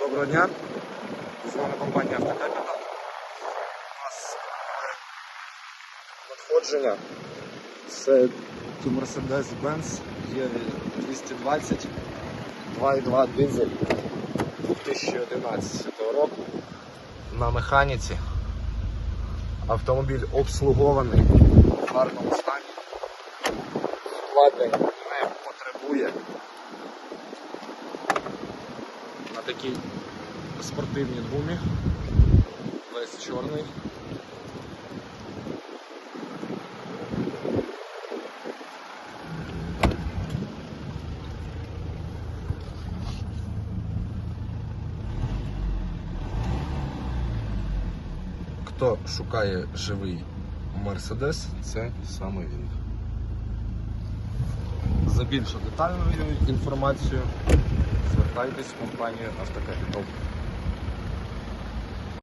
Доброго дня. З вами компанія Автокапітал. У нас надходження. Це Mercedes-Benz є 220 2.2 дизель 2011 року на механіці. Автомобіль обслугований в гарному стані. Вкладень такій спортивній гумі. Весь чорний. Хто шукає живий Мерседес, це саме він. За більш детальною інформацією звертайтесь в компанію Автокапітал.